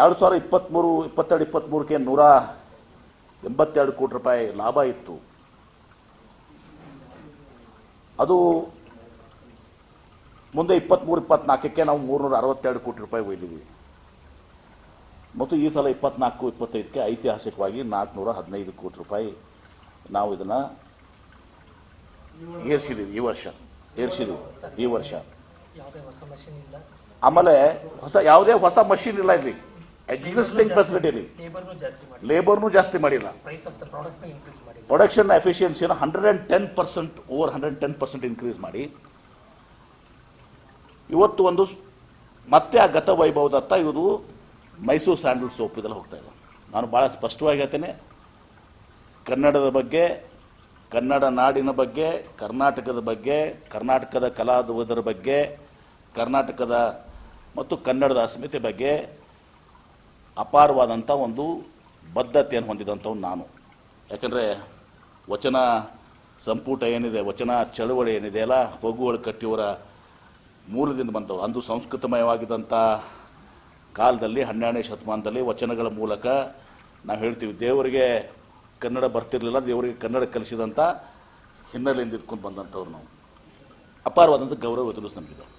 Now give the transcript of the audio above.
ಎರಡು ಸಾವಿರ ಇಪ್ಪತ್ತ್ಮೂರು ಇಪ್ಪತ್ತೆರಡು ಇಪ್ಪತ್ತ್ಮೂರಕ್ಕೆ ನೂರ ಎಂಬತ್ತೆರಡು ಕೋಟಿ ರೂಪಾಯಿ ಲಾಭ ಇತ್ತು. ಅದು ಮುಂದೆ ಇಪ್ಪತ್ತ್ಮೂರು ಇಪ್ಪತ್ನಾಲ್ಕಕ್ಕೆ ನಾವು ಮೂರ್ನೂರ ಅರವತ್ತೆರಡು ಕೋಟಿ ರೂಪಾಯಿ ಒಯ್ದಿದ್ವಿ. ಮತ್ತು ಈ ಸಲ ಇಪ್ಪತ್ನಾಲ್ಕು ಇಪ್ಪತ್ತೈದಕ್ಕೆ ಐತಿಹಾಸಿಕವಾಗಿ ನಾಲ್ಕುನೂರ ಹದಿನೈದು ಕೋಟಿ ರೂಪಾಯಿ ನಾವು ಇದನ್ನು ಏರ್ಸಿದ್ದೀವಿ ಈ ವರ್ಷ. ಏರ್ಸಿದ್ದೀವಿ ಈ ವರ್ಷ. ಆಮೇಲೆ ಹೊಸ ಯಾವುದೇ ಹೊಸ ಮಷೀನ್ ಇಲ್ಲ ಇಲ್ಲಿ. ಎಕ್ಸಿಸ್ಟಿಂಗ್ ಫೆಸಿಲಿಟಿಲಿ ಲೇಬರ್ನು ಜಾಸ್ತಿ ಮಾಡಿಲ್ಲ. Production ಎಫಿಷಿಯನ್ಸಿನ hundred and ten percent over hundred ten percent increase ಮಾಡಿ. ಇವತ್ತು ಒಂದು ಮತ್ತೆ ಆ ಗತ ವೈಭವದತ್ತ ಇವರು ಮೈಸೂರು ಸ್ಯಾಂಡಲ್ ಸೋಪ್ ಇದೆಲ್ಲ ಹೋಗ್ತಾ ಇದೆ ನಾನು ಭಾಳ ಸ್ಪಷ್ಟವಾಗಿ ಹೇಳ್ತೇನೆ. ಕನ್ನಡದ ಬಗ್ಗೆ, ಕನ್ನಡ ನಾಡಿನ ಬಗ್ಗೆ, ಕರ್ನಾಟಕದ ಬಗ್ಗೆ, ಕರ್ನಾಟಕದ ಕಲಾವಿದರ ಬಗ್ಗೆ, ಕರ್ನಾಟಕದ ಮತ್ತು ಕನ್ನಡದ ಅಸ್ಮಿತೆ ಬಗ್ಗೆ ಅಪಾರವಾದಂಥ ಒಂದು ಬದ್ಧತೆಯನ್ನು ಹೊಂದಿದಂಥವ್ನು ನಾನು. ಯಾಕಂದರೆ ವಚನ ಸಂಪುಟ ಏನಿದೆ, ವಚನ ಚಳವಳಿ ಏನಿದೆ ಎಲ್ಲ ಹೊಗುವಳು ಕಟ್ಟಿಯವರ ಮೂಲದಿಂದ ಬಂದವು. ಅಂದು ಸಂಸ್ಕೃತಮಯವಾಗಿದ್ದಂಥ ಕಾಲದಲ್ಲಿ, ಹನ್ನೆರಡನೇ ಶತಮಾನದಲ್ಲಿ ವಚನಗಳ ಮೂಲಕ ನಾವು ಹೇಳ್ತೀವಿ, ದೇವರಿಗೆ ಕನ್ನಡ ಬರ್ತಿರಲಿಲ್ಲ, ದೇವರಿಗೆ ಕನ್ನಡ ಕಲಿಸಿದಂಥ ಹಿನ್ನೆಲೆಯಿಂದ ಇದ್ಕೊಂಡು ಬಂದಂಥವ್ರು ನಾವು. ಅಪಾರವಾದಂಥ ಗೌರವ ತಿಳಿಸ್ ನಮಗಿದೆ.